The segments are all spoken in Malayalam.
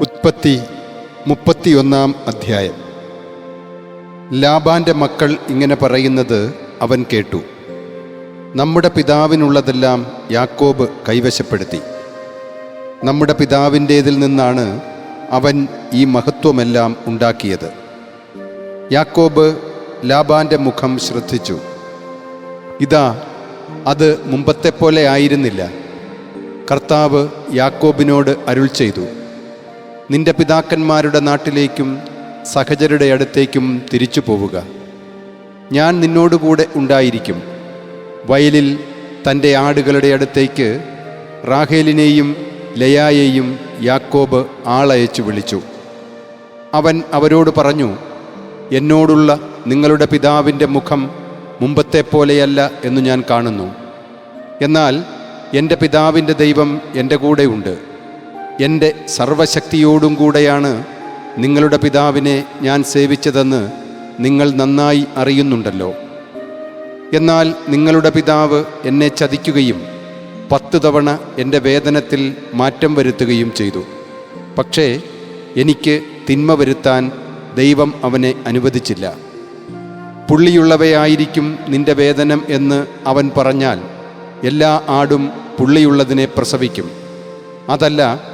ഉത്പത്തി മുപ്പത്തിയൊന്നാം അധ്യായം. ലാബാന്റെ മക്കൾ ഇങ്ങനെ പറയുന്നത് അവൻ കേട്ടു. നമ്മുടെ പിതാവിനുള്ളതെല്ലാം യാക്കോബ് കൈവശപ്പെടുത്തി. നമ്മുടെ പിതാവിന്റേതിൽ നിന്നാണ് അവൻ ഈ മഹത്വമെല്ലാം ഉണ്ടാക്കിയത്. യാക്കോബ് ലാബാന്റെ മുഖം ശ്രദ്ധിച്ചു. ഇതാ അത് മുമ്പത്തെപ്പോലെ ആയിരുന്നില്ല. കർത്താവ് യാക്കോബിനോട് അരുൾ ചെയ്തു. നിന്റെ പിതാക്കന്മാരുടെ നാട്ടിലേക്കും സഹചരുടെ അടുത്തേക്കും തിരിച്ചു പോവുക. ഞാൻ നിന്നോടുകൂടെ ഉണ്ടായിരിക്കും. വയലിൽ തന്റെ ആടുകളുടെ അടുത്തേക്ക് റാഹേലിനെയും ലയായെയും യാക്കോബ് ആളയച്ചു വിളിച്ചു. അവൻ അവരോട് പറഞ്ഞു എന്നോടുള്ള നിങ്ങളുടെ പിതാവിന്റെ മുഖം മുമ്പത്തെ പോലെയല്ല എന്ന് ഞാൻ കാണുന്നു. എന്നാൽ എന്റെ പിതാവിന്റെ ദൈവം എന്റെ കൂടെയുണ്ട്. എന്റെ സർവശക്തിയോടും കൂടെയാണ് നിങ്ങളുടെ പിതാവിനെ ഞാൻ സേവിച്ചതെന്ന് നിങ്ങൾ നന്നായി അറിയുന്നുണ്ടല്ലോ. എന്നാൽ നിങ്ങളുടെ പിതാവ് എന്നെ ചതിക്കുകയും പത്ത് തവണ എന്റെ വേതനത്തിൽ മാറ്റം വരുത്തുകയും ചെയ്തു. പക്ഷേ എനിക്ക് തിന്മ വരുത്താൻ ദൈവം അവനെ അനുവദിച്ചില്ല. പുള്ളിയുള്ളവയായിരിക്കും നിന്റെ വേതനം എന്ന് അവൻ പറഞ്ഞാൽ എല്ലാ ആടും പുള്ളിയുള്ളതിനെ പ്രസവിക്കും. അതല്ല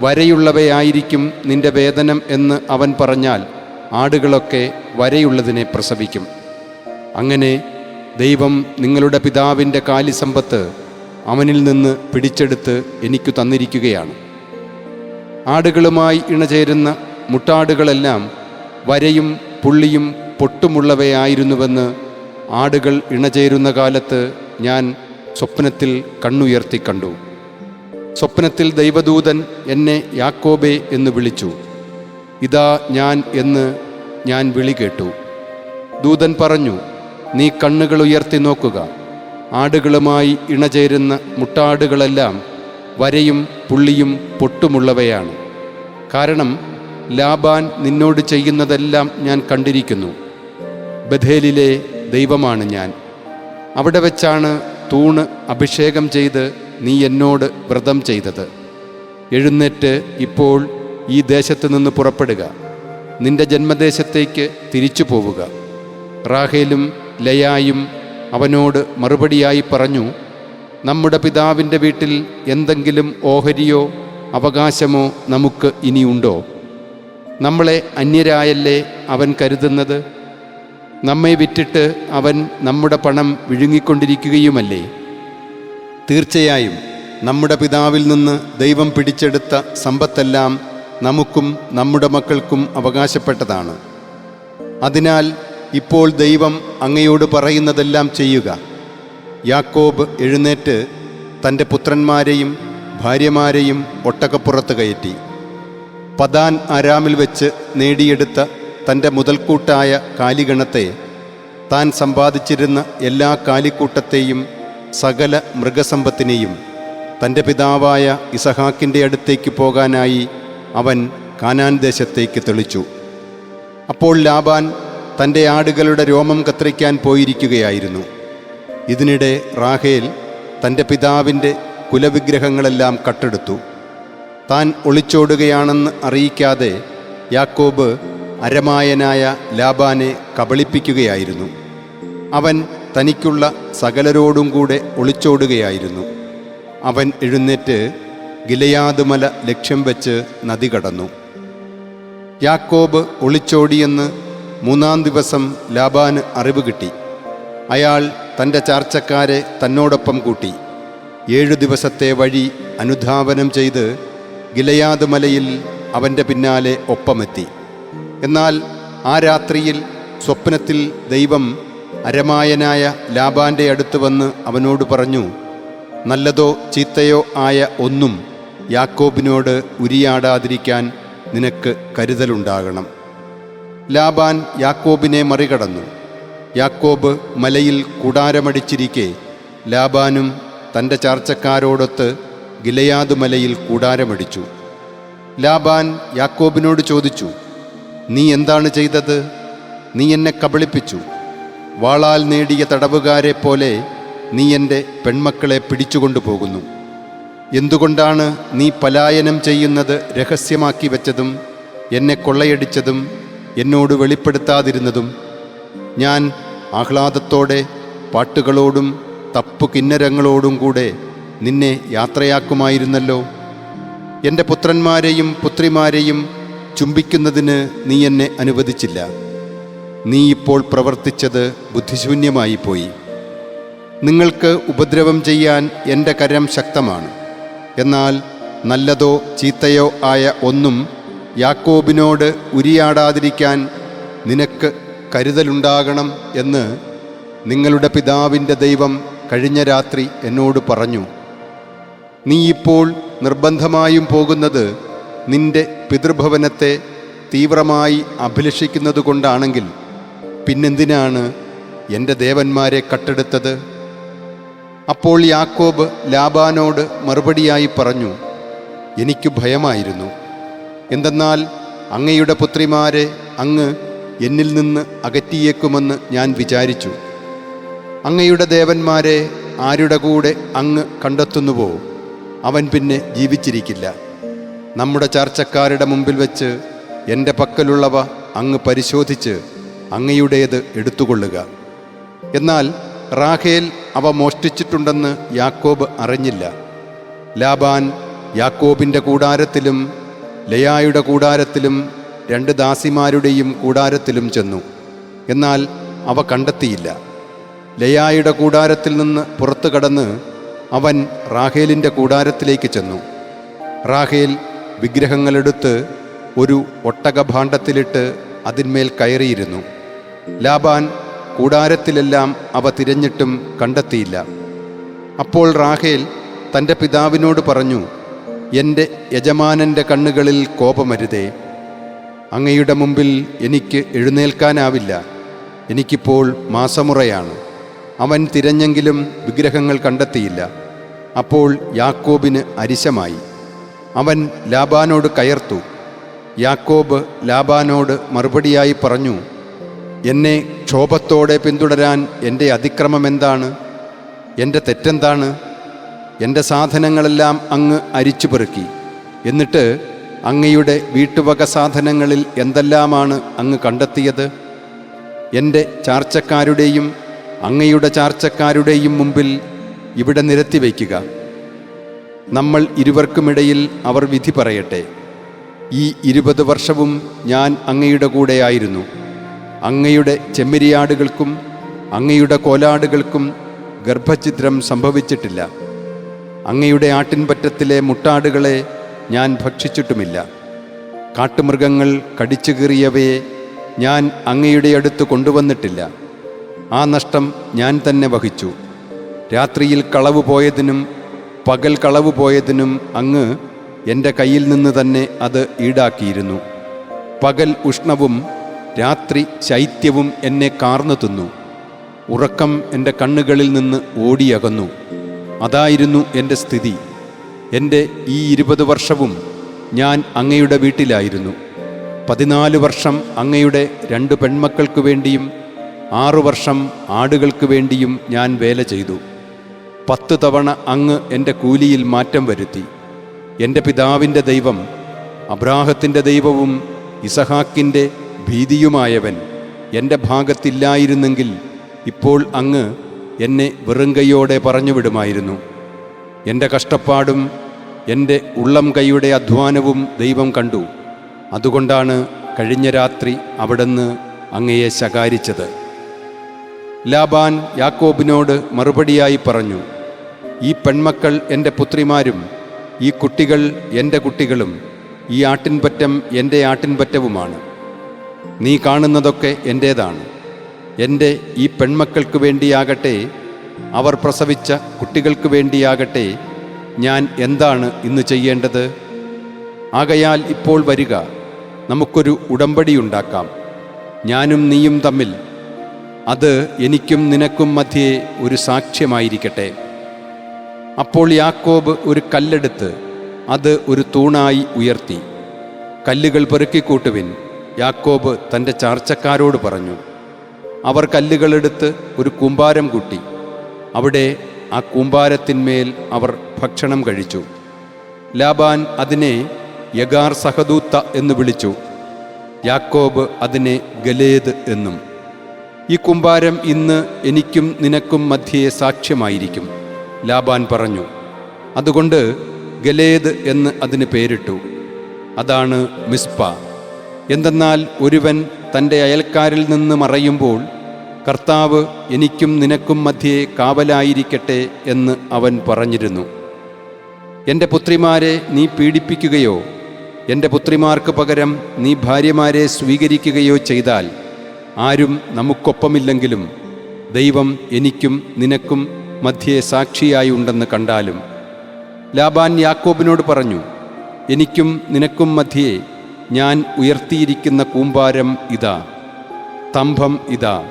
വരയുള്ളവയായിരിക്കും നിന്റെ വേതനം എന്ന് അവൻ പറഞ്ഞാൽ ആടുകളൊക്കെ വരയുള്ളതിനെ പ്രസവിക്കും. അങ്ങനെ ദൈവം നിങ്ങളുടെ പിതാവിന്റെ കാലിസമ്പത്ത് അവനിൽ നിന്ന് പിടിച്ചെടുത്ത് എനിക്കു തന്നിരിക്കുകയാണ്. ആടുകളുമായി ഇണചേരുന്ന മുട്ടാടുകളെല്ലാം വരയും പുള്ളിയും പൊട്ടുമുള്ളവയായിരുന്നുവെന്ന് ആടുകൾ ഇണചേരുന്ന കാലത്ത് ഞാൻ സ്വപ്നത്തിൽ കണ്ണുയർത്തി കണ്ടു. സ്വപ്നത്തിൽ ദൈവദൂതൻ എന്നെ യാക്കോബേ എന്ന് വിളിച്ചു. ഇതാ ഞാൻ എന്ന് ഞാൻ വിളി കേട്ടു. ദൂതൻ പറഞ്ഞു നീ കണ്ണുകൾ ഉയർത്തി നോക്കുക. ആടുകളുമായി ഇണചേരുന്ന മുട്ടാടുകളെല്ലാം വരയും പുള്ളിയും പൊട്ടുമുള്ളവയാണ്. കാരണം ലാബാൻ നിന്നോട് ചെയ്യുന്നതെല്ലാം ഞാൻ കണ്ടിരിക്കുന്നു. ബഥേലിലെ ദൈവമാണ് ഞാൻ. അവിടെ വെച്ചാണ് തൂണ് അഭിഷേകം ചെയ്ത് നീ എന്നോട് വ്രതം ചെയ്തത്. എഴുന്നേറ്റ് ഇപ്പോൾ ഈ ദേശത്ത് നിന്ന് പുറപ്പെടുക. നിന്റെ ജന്മദേശത്തേക്ക് തിരിച്ചു പോവുക. റാഹേലും ലയായും അവനോട് മറുപടിയായി പറഞ്ഞു നമ്മുടെ പിതാവിന്റെ വീട്ടിൽ എന്തെങ്കിലും ഓഹരിയോ അവകാശമോ നമുക്ക് ഇനിയുണ്ടോ നമ്മളെ അന്യരായല്ലേ അവൻ കരുതുന്നത്? നമ്മെ വിറ്റിട്ട് അവൻ നമ്മുടെ പണം വിഴുങ്ങിക്കൊണ്ടിരിക്കുകയുമല്ലേ? തീർച്ചയായും നമ്മുടെ പിതാവിൽ നിന്ന് ദൈവം പിടിച്ചെടുത്ത സമ്പത്തെല്ലാം നമുക്കും നമ്മുടെ മക്കൾക്കും അവകാശപ്പെട്ടതാണ്. അതിനാൽ ഇപ്പോൾ ദൈവം അങ്ങയോട് പറയുന്നതെല്ലാം ചെയ്യുക. യാക്കോബ് എഴുന്നേറ്റ് തന്റെ പുത്രന്മാരെയും ഭാര്യമാരെയും ഒട്ടകപ്പുറത്ത് കയറ്റി. പദാൻ ആരാമിൽ വെച്ച് നേടിയെടുത്ത തന്റെ മുതൽക്കൂട്ടായ കാലിഗണത്തെ താൻ സമ്പാദിച്ചിരുന്ന എല്ലാ കാലിക്കൂട്ടത്തെയും സകല മൃഗസമ്പത്തിനെയും തന്റെ പിതാവായ ഇസഹാക്കിന്റെ അടുത്തേക്ക് പോകാനായി അവൻ കാനാൻ ദേശത്തേക്ക് തെളിച്ചു. അപ്പോൾ ലാബാൻ തന്റെ ആടുകളുടെ രോമം കത്തിരിക്കാൻ പോയിരിക്കുകയായിരുന്നു. ഇതിനിടെ റാഹേൽ തന്റെ പിതാവിന്റെ കുലവിഗ്രഹങ്ങളെല്ലാം കട്ടെടുത്തു. താൻ ഒളിച്ചോടുകയാണെന്ന് അറിയിക്കാതെ യാക്കോബ് അരമായനായ ലാബാനെ കബളിപ്പിക്കുകയായിരുന്നു. അവൻ തനിക്കുള്ള സകലരോടും കൂടെ ഒളിച്ചോടുകയായിരുന്നു. അവൻ എഴുന്നേറ്റ് ഗിലയാതുമല ലക്ഷ്യം വെച്ച് നദി കടന്നു. യാക്കോബ് ഒളിച്ചോടിയെന്ന് മൂന്നാം ദിവസം ലാബാന് അറിവ് കിട്ടി. അയാൾ തന്റെ ചാർച്ചക്കാരെ തന്നോടൊപ്പം കൂട്ടി. ഏഴു ദിവസത്തെ വഴി അനുധാവനം ചെയ്ത് ഗിലയാദ് മലയിൽ അവന്റെ പിന്നാലെ ഒപ്പമെത്തി. എന്നാൽ ആ രാത്രിയിൽ സ്വപ്നത്തിൽ ദൈവം അരമായനായ ലാബാന്റെ അടുത്ത് വന്ന് അവനോട് പറഞ്ഞു നല്ലതോ ചീത്തയോ ആയ ഒന്നും യാക്കോബിനോട് ഉരിയാടാതിരിക്കാൻ നിനക്ക് കരുതലുണ്ടാകണം. ലാബാൻ യാക്കോബിനെ മറികടന്നു. യാക്കോബ് മലയിൽ കൂടാരമടിച്ചിരിക്കെ ലാബാനും തന്റെ ചാർച്ചക്കാരോടൊത്ത് ഗിലയാദ് മലയിൽ കൂടാരമടിച്ചു. ലാബാൻ യാക്കോബിനോട് ചോദിച്ചു നീ എന്താണ് ചെയ്തത്? നീ എന്നെ കബളിപ്പിച്ചു. വാളാൽ നേടിയ തടവുകാരെ പോലെ നീ എന്റെ പെൺമക്കളെ പിടിച്ചുകൊണ്ടു പോകുന്നു എന്തുകൊണ്ടാണ് നീ പലായനം ചെയ്യുന്നത് രഹസ്യമാക്കി വെച്ചതും എന്നെ കൊള്ളയടിച്ചതും എന്നോട് വെളിപ്പെടുത്താതിരുന്നതും? ഞാൻ ആഹ്ലാദത്തോടെ പാട്ടുകളോടും തപ്പു കിന്നരങ്ങളോടും കൂടെ നിന്നെ യാത്രയാക്കുമായിരുന്നല്ലോ. എന്റെ പുത്രന്മാരെയും പുത്രിമാരെയും ചുംബിക്കുന്നതിന് നീ എന്നെ അനുവദിച്ചില്ല. നീ ഇപ്പോൾ പ്രവർത്തിച്ചത് ബുദ്ധിശൂന്യമായി പോയി നിങ്ങൾക്ക് ഉപദ്രവം ചെയ്യാൻ എന്റെ കരം ശക്തമാണ്. എന്നാൽ നല്ലതോ ചീത്തയോ ആയ ഒന്നും യാക്കോബിനോട് ഉരിയാടാതിരിക്കാൻ നിനക്ക് കരുതലുണ്ടാകണം എന്ന് നിങ്ങളുടെ പിതാവിന്റെ ദൈവം കഴിഞ്ഞ രാത്രി എന്നോട് പറഞ്ഞു. നീ ഇപ്പോൾ നിർബന്ധമായും പോകുന്നത് നിന്റെ പിതൃഭവനത്തെ തീവ്രമായി അഭിലഷിക്കുന്നത് കൊണ്ടാണെങ്കിൽ പിന്നെന്തിനാണ് എന്റെ ദേവന്മാരെ കട്ടെടുത്തത്? അപ്പോൾ യാക്കോബ് ലാബാനോട് മറുപടിയായി പറഞ്ഞു എനിക്ക് ഭയമായിരുന്നു. എന്തെന്നാൽ അങ്ങയുടെ പുത്രിമാരെ അങ്ങ് എന്നിൽ നിന്ന് അകറ്റിയേക്കുമെന്ന് ഞാൻ വിചാരിച്ചു. അങ്ങയുടെ ദേവന്മാരെ ആരുടെ കൂടെ അങ്ങ് കണ്ടെത്തുന്നുവോ? അവൻ പിന്നെ ജീവിച്ചിരിക്കില്ല. നമ്മുടെ ചർച്ചക്കാരുടെ മുമ്പിൽ വെച്ച് എന്റെ പക്കലുള്ളവ അങ്ങ് പരിശോധിച്ച് അങ്ങയുടേത് എടുത്തുകൊള്ളുക. എന്നാൽ റാഖേൽ അവ മോഷ്ടിച്ചിട്ടുണ്ടെന്ന് യാക്കോബ് അറിഞ്ഞില്ല. ലാബാൻ യാക്കോബിന്റെ കൂടാരത്തിലും ലയായുടെ കൂടാരത്തിലും രണ്ട് ദാസിമാരുടെയും കൂടാരത്തിലും ചെന്നു. എന്നാൽ അവ കണ്ടെത്തിയില്ല. ലയായുടെ കൂടാരത്തിൽ നിന്ന് പുറത്തു കടന്ന് അവൻ റാഹേലിന്റെ കൂടാരത്തിലേക്ക് ചെന്നു. റാഹേൽ വിഗ്രഹങ്ങളെടുത്ത് ഒരു ഒട്ടകഭാണ്ഡത്തിലിട്ട് അതിന്മേൽ കയറിയിരുന്നു. ലാബാൻ കൂടാരത്തിലെല്ലാം അവ തിരഞ്ഞിട്ടും കണ്ടെത്തിയില്ല. അപ്പോൾ റാഹേൽ തന്റെ പിതാവിനോട് പറഞ്ഞു എന്റെ യജമാനന്റെ കണ്ണുകളിൽ കോപമരുതേ. അങ്ങയുടെ മുമ്പിൽ എനിക്ക് എഴുന്നേൽക്കാനാവില്ല. എനിക്കിപ്പോൾ മാസമുറയാണ്. അവൻ തിരഞ്ഞെങ്കിലും വിഗ്രഹങ്ങൾ കണ്ടെത്തിയില്ല. അപ്പോൾ യാക്കോബിന് അരിശമായി. അവൻ ലാബാനോട് കയർത്തു. യാക്കോബ് ലാബാനോട് മറുപടിയായി പറഞ്ഞു എന്നെ ക്ഷോഭത്തോടെ പിന്തുടരാൻ എന്റെ അതിക്രമം എന്താണ്? എന്റെ തെറ്റെന്താണ്? എന്റെ സാധനങ്ങളെല്ലാം അങ്ങ് അരിച്ചു പെറുക്കി. എന്നിട്ട് അങ്ങയുടെ വീട്ടുവക സാധനങ്ങളിൽ എന്തെല്ലാമാണ് അങ്ങ് കണ്ടെത്തിയത്? എന്റെ ചാർച്ചക്കാരുടെയും അങ്ങയുടെ ചാർച്ചക്കാരുടെയും മുമ്പിൽ ഇവിടെ നിരത്തി വയ്ക്കുക. നമ്മൾ ഇരുവർക്കുമിടയിൽ അവർ വിധി പറയട്ടെ. ഈ ഇരുപത് വർഷവും ഞാൻ അങ്ങയുടെ കൂടെയായിരുന്നു. അങ്ങയുടെ ചെമ്മരിയാടുകൾക്കും അങ്ങയുടെ കോലാടുകൾക്കും ഗർഭചിത്രം സംഭവിച്ചിട്ടില്ല. അങ്ങയുടെ ആട്ടിൻപറ്റത്തിലെ മുട്ടാടുകളെ ഞാൻ ഭക്ഷിച്ചിട്ടുമില്ല. കാട്ടുമൃഗങ്ങൾ കടിച്ചു കീറിയവയെ ഞാൻ അങ്ങയുടെ അടുത്ത് കൊണ്ടുവന്നിട്ടില്ല. ആ നഷ്ടം ഞാൻ തന്നെ വഹിച്ചു. രാത്രിയിൽ കളവ് പോയതിനും പകൽ കളവ് പോയതിനും അങ്ങ് എന്റെ കയ്യിൽ നിന്ന് തന്നെ അത് ഈടാക്കിയിരുന്നു. പകൽ ഉഷ്ണവും രാത്രി ശൈത്യവും എന്നെ കാർന്നു തിന്നു. ഉറക്കം എന്റെ കണ്ണുകളിൽ നിന്ന് ഓടിയകന്നു. അതായിരുന്നു എന്റെ സ്ഥിതി. എന്റെ ഈ ഇരുപത് വർഷവും ഞാൻ അങ്ങയുടെ വീട്ടിലായിരുന്നു. പതിനാല് വർഷം അങ്ങയുടെ രണ്ട് പെൺമക്കൾക്ക് വേണ്ടിയും ആറു വർഷം ആടുകൾക്ക് വേണ്ടിയും ഞാൻ വേല ചെയ്തു. പത്ത് തവണ അങ്ങ് എന്റെ കൂലിയിൽ മാറ്റം വരുത്തി. എന്റെ പിതാവിന്റെ ദൈവം അബ്രാഹത്തിന്റെ ദൈവവും ഇസഹാക്കിന്റെ ഭീതിയുമായവൻ എന്റെ ഭാഗത്തില്ലായിരുന്നെങ്കിൽ ഇപ്പോൾ അങ്ങ് എന്നെ വെറുങ്കയോടെ പറഞ്ഞുവിടുമായിരുന്നു. എന്റെ കഷ്ടപ്പാടും എന്റെ ഉള്ളം കൈയുടെ അധ്വാനവും ദൈവം കണ്ടു. അതുകൊണ്ടാണ് കഴിഞ്ഞ രാത്രി അവിടുന്ന് അങ്ങയെ ശകാരിച്ചത്. ലാബാൻ യാക്കോബിനോട് മറുപടിയായി പറഞ്ഞു ഈ പെൺമക്കൾ എന്റെ പുത്രിമാരും ഈ കുട്ടികൾ എന്റെ കുട്ടികളും ഈ ആട്ടിൻപറ്റം എന്റെ ആട്ടിൻപറ്റവുമാണ്. നീ കാണുന്നതൊക്കെ എന്റേതാണ് എന്റെ ഈ പെൺമക്കൾക്ക് വേണ്ടിയാകട്ടെ അവർ പ്രസവിച്ച കുട്ടികൾക്ക് വേണ്ടിയാകട്ടെ ഞാൻ എന്താണ് ഇന്ന് ചെയ്യേണ്ടത്? ആകയാൽ ഇപ്പോൾ വരിക നമുക്കൊരു ഉടമ്പടി ഉണ്ടാക്കാം. ഞാനും നീയും തമ്മിൽ അത് എനിക്കും നിനക്കും മധ്യേ ഒരു സാക്ഷ്യമായിരിക്കട്ടെ. അപ്പോൾ യാക്കോബ് ഒരു കല്ലെടുത്ത് അത് ഒരു തൂണായി ഉയർത്തി. കല്ലുകൾ പെറുക്കിക്കൂട്ടുവിൻ യാക്കോബ് തന്റെ ചാർച്ചക്കാരോട് പറഞ്ഞു അവർ കല്ലുകളെടുത്ത് ഒരു കൂമ്പാരം കൂട്ടി. അവിടെ ആ കൂമ്പാരത്തിന്മേൽ അവർ ഭക്ഷണം കഴിച്ചു. ലാബാൻ അതിനെ യഗാർ സഹദൂത്ത എന്ന് വിളിച്ചു. യാക്കോബ് അതിനെ ഗലേദ് എന്നും ഈ കുമ്പാരം ഇന്ന് എനിക്കും നിനക്കും മധ്യേ സാക്ഷ്യമായിരിക്കും ലാബാൻ പറഞ്ഞു. അതുകൊണ്ട് ഗലേദ് എന്ന് അതിന് പേരിട്ടു. അതാണ് മിസ്പ. എന്തെന്നാൽ ഒരുവൻ തന്റെ അയൽക്കാരിൽ നിന്ന് മറയുമ്പോൾ കർത്താവ് എനിക്കും നിനക്കും മധ്യേ കാവലായിരിക്കട്ടെ എന്ന് അവൻ പറഞ്ഞിരുന്നു. എന്റെ പുത്രിമാരെ നീ പീഡിപ്പിക്കുകയോ എന്റെ പുത്രിമാർക്ക് പകരം നീ ഭാര്യമാരെ സ്വീകരിക്കുകയോ ചെയ്താൽ ആരും നമുക്കൊപ്പമില്ലെങ്കിലും ദൈവം എനിക്കും നിനക്കും മധ്യേ സാക്ഷിയായി ഉണ്ടെന്ന് കണ്ടാലും ലാബാൻ യാക്കോബിനോട് പറഞ്ഞു എനിക്കും നിനക്കും മധ്യേ ഞാൻ ഉയർത്തിയിരിക്കുന്ന കൂമ്പാരം ഇതാ സ്തംഭം ഇതാ.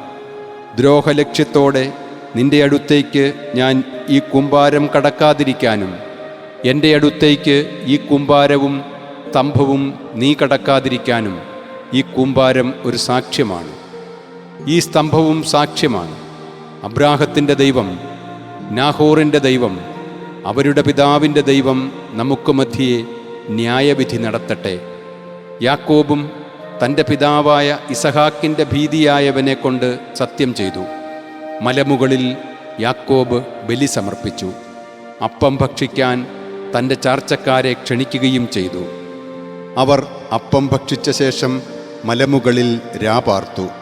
ദ്രോഹലക്ഷ്യത്തോടെ നിന്റെ അടുത്തേക്ക് ഞാൻ ഈ കുമ്പാരം കടക്കാതിരിക്കാനും എന്റെ അടുത്തേക്ക് ഈ കുമ്പാരവും സ്തംഭവും നീ കടക്കാതിരിക്കാനും ഈ കൂമ്പാരം ഒരു സാക്ഷ്യമാണ്. ഈ സ്തംഭവും സാക്ഷ്യമാണ് അബ്രാഹത്തിന്റെ ദൈവം നാഹോറിന്റെ ദൈവം അവരുടെ പിതാവിന്റെ ദൈവം നമുക്ക് മധ്യേ ന്യായവിധി നടത്തട്ടെ. യാക്കോബും തന്റെ പിതാവായ ഇസഹാക്കിന്റെ ഭീതിയായവനെ കൊണ്ട് സത്യം ചെയ്തു. മലമുകളിൽ യാക്കോബ് ബലി സമർപ്പിച്ചു. അപ്പം ഭക്ഷിക്കാൻ തന്റെ ചാർച്ചക്കാരെ ക്ഷണിക്കുകയും ചെയ്തു. അവർ അപ്പം ഭക്ഷിച്ച ശേഷം മലമുകളിൽ രാപാർത്തു.